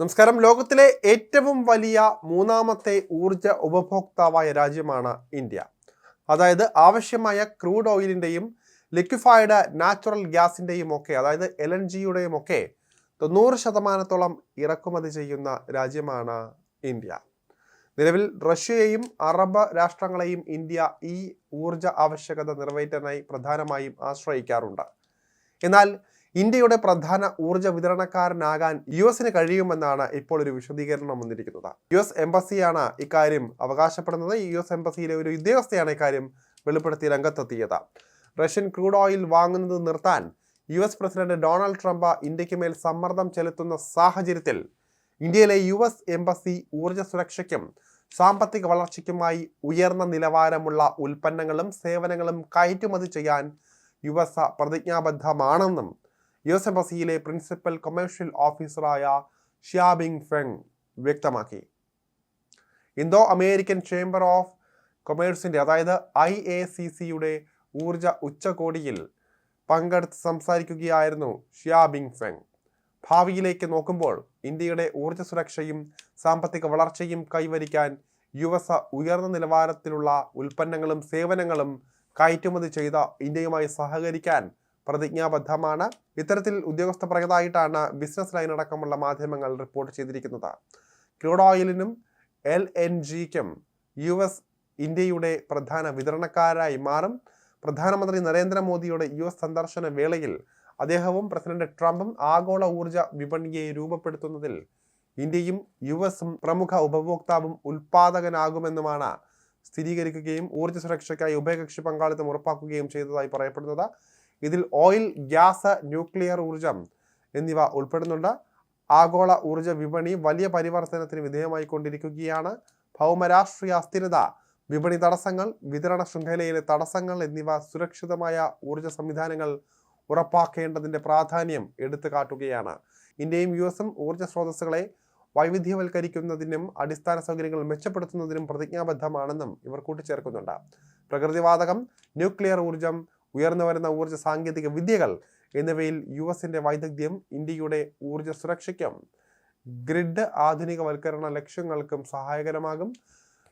നമസ്കാരം. ലോകത്തിലെ ഏറ്റവും വലിയ മൂന്നാമത്തെ ഊർജ ഉപഭോക്താവായ രാജ്യമാണ് ഇന്ത്യ. അതായത് ആവശ്യമായ ക്രൂഡ് ഓയിലിന്റെയും ലിക്വിഫൈഡ് നാച്ചുറൽ ഗ്യാസിന്റെയും ഒക്കെ അതായത് എൽ എൻ ജിയുടെയും ഒക്കെ തൊണ്ണൂറ് ശതമാനത്തോളം ഇറക്കുമതി ചെയ്യുന്ന രാജ്യമാണ് ഇന്ത്യ. നിലവിൽ റഷ്യയെയും അറബ് രാഷ്ട്രങ്ങളെയും ഇന്ത്യ ഈ ഊർജ ആവശ്യകത നിറവേറ്റാനായി പ്രധാനമായും ആശ്രയിക്കാറുണ്ട്. എന്നാൽ ഇന്ത്യയുടെ പ്രധാന ഊർജ വിതരണക്കാരനാകാൻ യു എസിന് കഴിയുമെന്നാണ് ഇപ്പോൾ ഒരു വിശദീകരണം വന്നിരിക്കുന്നത്. യു എസ് എംബസിയാണ് ഇക്കാര്യം അവകാശപ്പെടുന്നത്. യു എസ് എംബസിയിലെ ഒരു ഉദ്യോഗസ്ഥയാണ് ഇക്കാര്യം വെളിപ്പെടുത്തി രംഗത്തെത്തിയത്. റഷ്യൻ ക്രൂഡ് ഓയിൽ വാങ്ങുന്നത് നിർത്താൻ U S president Donald Trump ഇന്ത്യയ്ക്ക് മേൽ സമ്മർദ്ദം ചെലുത്തുന്ന സാഹചര്യത്തിൽ ഇന്ത്യയിലെ യു എസ് എംബസി ഊർജ സുരക്ഷയ്ക്കും സാമ്പത്തിക വളർച്ചയ്ക്കുമായി ഉയർന്ന നിലവാരമുള്ള ഉൽപ്പന്നങ്ങളും സേവനങ്ങളും കയറ്റുമതി ചെയ്യാൻ യു എസ് പ്രതിജ്ഞാബദ്ധമാണെന്നും യു എസ് എംബസിയിലെ പ്രിൻസിപ്പൽ കൊമേഴ്ഷ്യൽ ഓഫീസറായ ഷിയാബിങ് ഫെങ് വ്യക്തമാക്കി. ഇന്തോ അമേരിക്കൻ ചേംബർ ഓഫ് കൊമേഴ്സിന്റെ അതായത് ഐ എ സി സിയുടെ ഊർജ ഉച്ചകോടിയിൽ പങ്കെടുത്ത് സംസാരിക്കുകയായിരുന്നു ഷിയാബിങ് ഫെങ്. ഭാവിയിലേക്ക് നോക്കുമ്പോൾ ഇന്ത്യയുടെ ഊർജ സുരക്ഷയും സാമ്പത്തിക വളർച്ചയും കൈവരിക്കാൻ യുവസ ഉയർന്ന നിലവാരത്തിലുള്ള ഉൽപ്പന്നങ്ങളും സേവനങ്ങളും കയറ്റുമതി ചെയ്ത ഇന്ത്യയുമായി സഹകരിക്കാൻ പ്രതിജ്ഞാബദ്ധമാണ്. ഇത്തരത്തിൽ ഉദ്യോഗസ്ഥ പറയതായിട്ടാണ് ബിസിനസ് ലൈൻ അടക്കമുള്ള മാധ്യമങ്ങൾ റിപ്പോർട്ട് ചെയ്തിരിക്കുന്നത്. ക്രൂഡ് ഓയിലിനും എൽ എൻ ജിക്കും യു എസ് ഇന്ത്യയുടെ പ്രധാന വിതരണക്കാരായി മാറും. പ്രധാനമന്ത്രി നരേന്ദ്രമോദിയുടെ യു എസ് സന്ദർശന വേളയിൽ അദ്ദേഹവും പ്രസിഡന്റ് ട്രംപും ആഗോള ഊർജ വിപണിയെ രൂപപ്പെടുത്തുന്നതിൽ ഇന്ത്യയും യു എസും പ്രമുഖ ഉപഭോക്താവും ഉൽപാദകനാകുമെന്നുമാണ് സ്ഥിരീകരിക്കുകയും ഊർജ സുരക്ഷയ്ക്കായി ഉഭയകക്ഷി പങ്കാളിത്തം ഉറപ്പാക്കുകയും ചെയ്തതായി പറയപ്പെടുന്നത്. ഇതിൽ ഓയിൽ ഗ്യാസ് ന്യൂക്ലിയർ ഊർജം എന്നിവ ഉൾപ്പെടുന്നുണ്ട്. ആഗോള ഊർജ വിപണി വലിയ പരിവർത്തനത്തിന് വിധേയമായി വിധേയമായിക്കൊണ്ടിരിക്കുകയാണ് ഭൗമരാഷ്ട്രീയ അസ്ഥിരത വിപണി തടസ്സങ്ങൾ വിതരണ ശൃംഖലയിലെ തടസ്സങ്ങൾ എന്നിവ സുരക്ഷിതമായ ഊർജ സംവിധാനങ്ങൾ ഉറപ്പാക്കേണ്ടതിന്റെ പ്രാധാന്യം എടുത്തു കാട്ടുകയാണ്. ഇന്ത്യയും യു എസും ഊർജ സ്രോതസ്സുകളെ വൈവിധ്യവൽക്കരിക്കുന്നതിനും അടിസ്ഥാന സൗകര്യങ്ങൾ മെച്ചപ്പെടുത്തുന്നതിനും പ്രതിജ്ഞാബദ്ധമാണെന്നും ഇവർ കൂട്ടിച്ചേർക്കുന്നുണ്ട്. പ്രകൃതിവാതകം ന്യൂക്ലിയർ ഊർജം ഉയർന്നു വരുന്ന ഊർജ സാങ്കേതിക വിദ്യകൾ എന്നിവയിൽ യു എസിന്റെ വൈദഗ്ധ്യം ഇന്ത്യയുടെ ഊർജ സുരക്ഷയ്ക്കും ഗ്രിഡ് ആധുനികവൽക്കരണ ലക്ഷ്യങ്ങൾക്കും സഹായകരമാകും.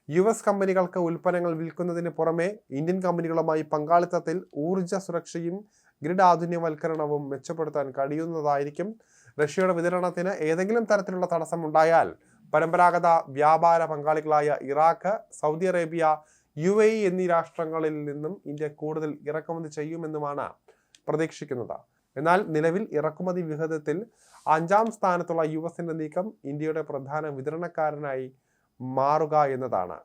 യു എസ് കമ്പനികൾക്ക് ഉൽപ്പന്നങ്ങൾ വിൽക്കുന്നതിന് പുറമെ ഇന്ത്യൻ കമ്പനികളുമായി പങ്കാളിത്തത്തിൽ ഊർജ സുരക്ഷയും ഗ്രിഡ് ആധുനികവൽക്കരണവും മെച്ചപ്പെടുത്താൻ കഴിയുന്നതായിരിക്കും. റഷ്യയുടെ വിതരണത്തിന് ഏതെങ്കിലും തരത്തിലുള്ള തടസ്സമുണ്ടായാൽ പരമ്പരാഗത വ്യാപാര പങ്കാളികളായ Iraq Saudi Arabia U A എന്നീ രാഷ്ട്രങ്ങളിൽ നിന്നും ഇന്ത്യ കൂടുതൽ ഇറക്കുമതി ചെയ്യുമെന്നുമാണ് പ്രതീക്ഷിക്കുന്നത്. എന്നാൽ നിലവിൽ ഇറക്കുമതി വിഹിതത്തിൽ അഞ്ചാം സ്ഥാനത്തുള്ള യു എസിന്റെ നീക്കം ഇന്ത്യയുടെ പ്രധാന വിതരണക്കാരനായി മാറുക എന്നതാണ്.